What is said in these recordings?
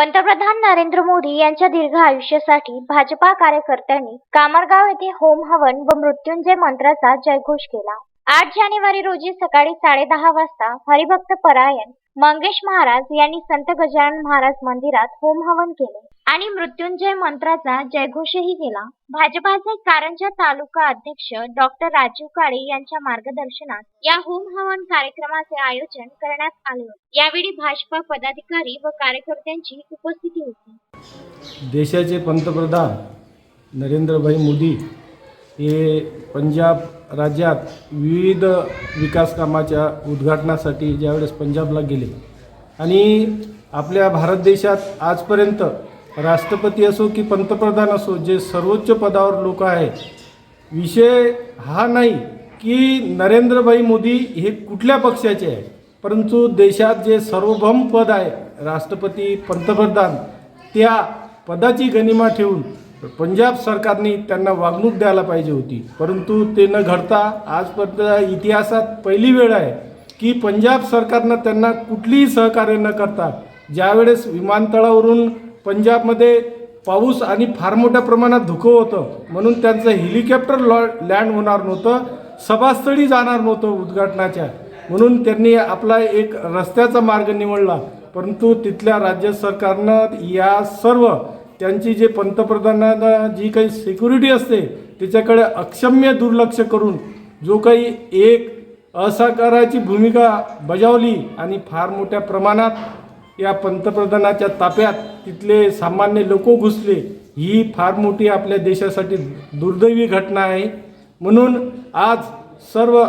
पंतप्रधान नरेंद्र मोदी यांच्या दीर्घ आयुष्यासाठी भाजपा कार्यकर्त्यांनी कामरगाव येथे होम हवन व मृत्युंजय मंत्राचा जयघोष केला. आठ जानेवारी रोजी सकाळी साडेदहा वाजता हरिभक्त परायण मंगेश महाराज यांनी संत गजानन महाराज मंदिरात होम हवन केले. आणि मृत्युंजय मंत्राचा जयघोषही केला. भाजपाचे कारंजा तालुका अध्यक्ष डॉक्टर राजीव काळे यांच्या मार्गदर्शनात या होम हवन कार्यक्रमाचे आयोजन करण्यात आले होते. यावेळी भाजपा पदाधिकारी व कार्यकर्त्यांची उपस्थिती होती. देशाचे पंतप्रधान नरेंद्रभाई मोदी हे पंजाब राज्यात विविध विकास कामाच्या उद्घाटनासाठी ज्यावेळेस पंजाबला गेले. आणि आपल्या भारत देशात आजपर्यंत राष्ट्रपती असो की पंतप्रधान असो जे सर्वोच्च पदावर लोक आहेत विषय हा नाही की नरेंद्रभाई मोदी हे कुठल्या पक्षाचे आहे परंतु देशात जे सार्वभौम पद आहे राष्ट्रपती पंतप्रधान त्या पदाची गनिमा ठेवून पंजाब सरकारने त्यांना वागणूक द्यायला पाहिजे होती. परंतु ते न घडता आजपर्यंत इतिहासात पहिली वेळ आहे की पंजाब सरकारनं त्यांना कुठलीही सहकार्य न करता ज्यावेळेस विमानतळावरून पंजाबमध्ये पाऊस आणि फार मोठ्या प्रमाणात धुकं होतं. म्हणून त्यांचं हेलिकॉप्टर लॉ लँड होणार नव्हतं सभास्थळी जाणार नव्हतं उद्घाटनाच्या. म्हणून त्यांनी आपला एक रस्त्याचा मार्ग निवडला. परंतु तिथल्या राज्य सरकारनं या सर्व त्यांची जे पंतप्रधानांना जी काही सिक्युरिटी असते त्याच्याकडे अक्षम्य दुर्लक्ष करून जो काही एक असहकाराची भूमिका बजावली आणि फार मोठ्या प्रमाणात या पंतप्रधानाच्या ताप्यात तिथले सामान्य लोक घुसले ही फार मोठी आपल्या देशासाठी दुर्दैवी घटना आहे. म्हणून आज सर्व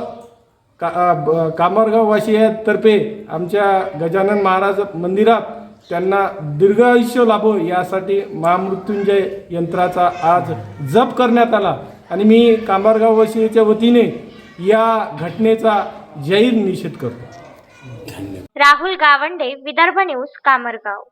का कामरगाववासियातर्फे ब- आमच्या गजानन महाराज मंदिरात त्यांना दीर्घ आयुष्य लाभो यासाठी महामृत्युंजय यंत्राचा आज जप करण्यात आला. आणि मी कामरगाववासियाच्या वतीने या घटनेचा जाहीर निषेध करतो. राहुल गावंडे विदर्भ न्यूज कामरगाव.